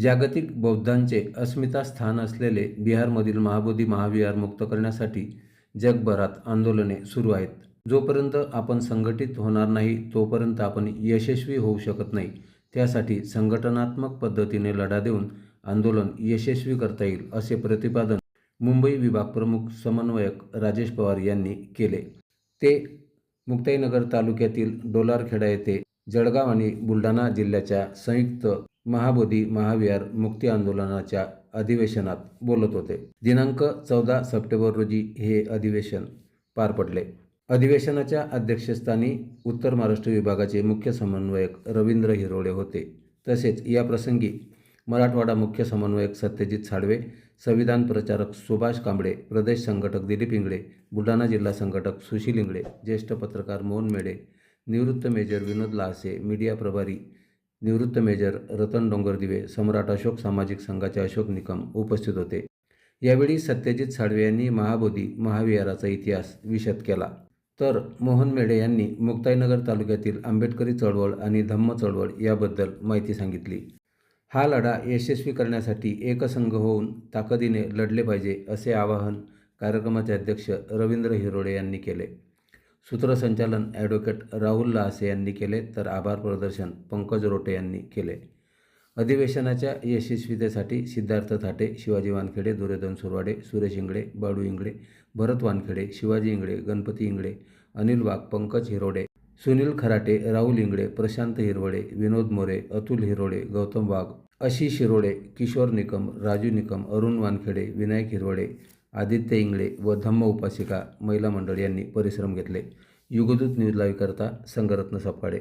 जागतिक बौद्धांचे अस्मिता स्थान असलेले बिहारमधील महाबोधी महाविहार मुक्त करण्यासाठी जगभरात आंदोलने सुरू आहेत. जोपर्यंत आपण संघटित होणार नाही तोपर्यंत आपण यशस्वी होऊ शकत नाही. त्यासाठी संघटनात्मक पद्धतीने लढा देऊन आंदोलन यशस्वी करता येईल असे प्रतिपादन मुंबई विभाग प्रमुख समन्वयक राजेश पवार यांनी केले. ते मुक्ताईनगर तालुक्यातील डोलारखेडा येथे जळगाव आणि बुलढाणा जिल्ह्याच्या संयुक्त महाबोधी महाविहार मुक्ती आंदोलनाच्या अधिवेशनात बोलत होते. दिनांक चौदा सप्टेंबर रोजी हे अधिवेशन पार पडले. अधिवेशनाच्या अध्यक्षस्थानी उत्तर महाराष्ट्र विभागाचे मुख्य समन्वयक रवींद्र हिरोळे होते. तसेच या प्रसंगी मराठवाडा मुख्य समन्वयक सत्यजित साळवे संविधान प्रचारक सुभाष कांबळे प्रदेश संघटक दिलीप इंगळे बुलढाणा जिल्हा संघटक सुशील इंगळे ज्येष्ठ पत्रकार मोहन मेडे निवृत्त मेजर विनोद लासे मीडिया प्रभारी निवृत्त मेजर रतन डोंगरदिवे सम्राट अशोक सामाजिक संघाचे अशोक निकम उपस्थित होते. यावेळी सत्यजित साळवे यांनी महाबोधी महाविहाराचा इतिहास विशद केला. तर मोहन मेढे यांनी मुक्ताईनगर तालुक्यातील आंबेडकरी चळवळ आणि धम्म चळवळ याबद्दल माहिती सांगितली. हा लढा यशस्वी करण्यासाठी एकसंघ होऊन ताकदीने लढले पाहिजे असे आवाहन कार्यक्रमाचे अध्यक्ष रवींद्र हिरोडे यांनी केले. सूत्रसंचालन ॲडव्होकेट राहुल लासे यांनी केले तर आभार प्रदर्शन पंकज रोटे यांनी केले. अधिवेशनाच्या यशस्वीतेसाठी सिद्धार्थ थाटे शिवाजी वानखेडे दुर्योधन सुरवाडे सुरेश इंगळे बाळू इंगळे भरत वानखेडे शिवाजी इंगळे गणपती इंगळे अनिल वाघ पंकज हिरोडे सुनील खराटे राहुल इंगळे प्रशांत हिरवळे विनोद मोरे अतुल हिरोडे गौतम वाघ आशिष हिरोडे किशोर निकम राजू निकम अरुण वानखेडे विनायक हिरवडे आदित्य इंगळे व धम्म उपासिका महिला मंडळ यांनी परिश्रम घेतले. युगदूत न्यूज लाईव्हकरता संघरत्न सपकाळे.